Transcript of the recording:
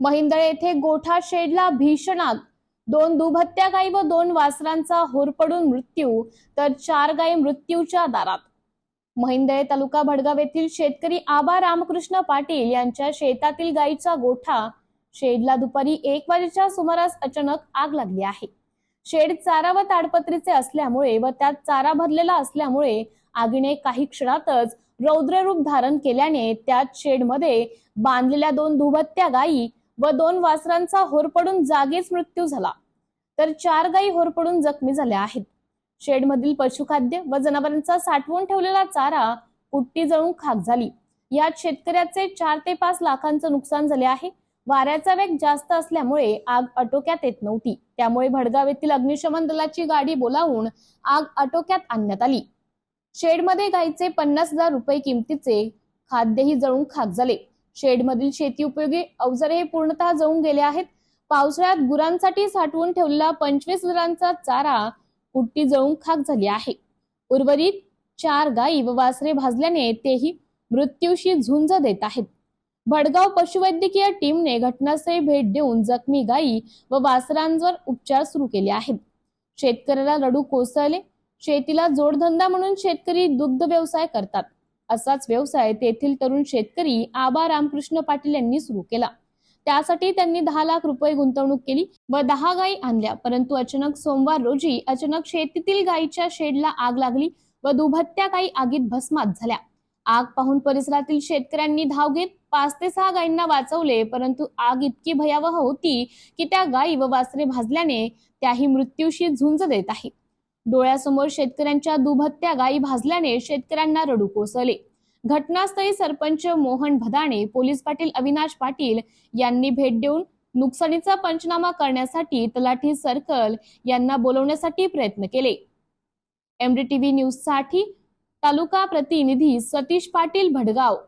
महिंदळ येथे गोठा शेडला भीषण आग. दोन दुभत्या गायी व दोन वासरांचा होरपडून मृत्यू तर चार गायी मृत्यूच्या दारात. महिंदळे तालुका भडगाव येथील शेतकरी आबा रामकृष्ण पाटील यांच्या शेतातील गायीचा गोठा. शेडला दुपारी एक वाजेच्या सुमारास अचानक आग लागली आहे. शेड चारा व ताडपत्रीचे असल्यामुळे व त्यात चारा भरलेला असल्यामुळे आगीने काही क्षणातच रौद्र रूप धारण केल्याने त्याच शेडमध्ये बांधलेल्या दोन दुभत्या गायी व दोन वासरांचा होरपडून जागीच मृत्यू झाला. तर चार गायी होरपडून जखमी झाल्या आहेत. शेडमधील पशुखाद्य व जनावरांचा साठवून ठेवलेला चारा पुट्टी जळून खाक झाली. यात शेतकऱ्याचे चार ते पाच लाखांचं नुकसान झाले आहे. वाऱ्याचा वेग जास्त असल्यामुळे आग आटोक्यात येत नव्हती. त्यामुळे भडगाव येथील अग्निशमन दलाची गाडी बोलावून आग आटोक्यात आणण्यात आली. शेडमध्ये गाईचे पन्नास हजार रुपये किमतीचे खाद्यही जळून खाक झाले. शेडमधील शेती उपयोगी अवजारे हे पूर्णतः जाऊन गेले आहेत. पावसाळ्यात गुरांसाठी साठवून ठेवलेला पंचवीस हजारांचा चारा पुट्टी जळून खाक झाली आहे. उर्वरित चार गायी व वासरे भाजल्याने तेही मृत्यूशी झुंज देत आहेत. भडगाव पशुवैद्यकीय टीमने घटनास्थळी भेट देऊन जखमी गायी व वासरांवर उपचार सुरू केले आहेत. शेतकऱ्याला रडू कोसळले शेतीला जोडधंदा म्हणून शेतकरी दुग्ध व्यवसाय करतात. असाच व्यवसाय तेथील तरुण शेतकरी आबा रामकृष्ण पाटील यांनी सुरू केला. त्यासाठी त्यांनी दहा लाख रुपये गुंतवणूक केली व दहा गायी आणल्या. परंतु अचानक सोमवार रोजी अचानक शेतीतील गायीच्या शेडला आग लागली व दुभत्या गायी आगीत भस्मात झाल्या. आग पाहून परिसरातील शेतकऱ्यांनी धाव घेत पाच ते सहा गायींना वाचवले परंतु आग इतकी भयावह होती की त्या गायी व वासरे भाजल्याने त्याही मृत्यूशी झुंज देत आहे. डोळ्यासमोर शेतकऱ्यांच्या दुभत्या गायी भाजल्याने शेतकऱ्यांना रडू कोसळले. घटनास्थळी सरपंच मोहन भदाणे पोलीस पाटील अविनाश पाटील यांनी भेट देऊन नुकसानीचा पंचनामा करण्यासाठी तलाठी सर्कल यांना बोलवण्यासाठी प्रयत्न केले. एमडीटीव्ही न्यूजसाठी तालुका प्रतिनिधी सतीश पाटील भडगाव.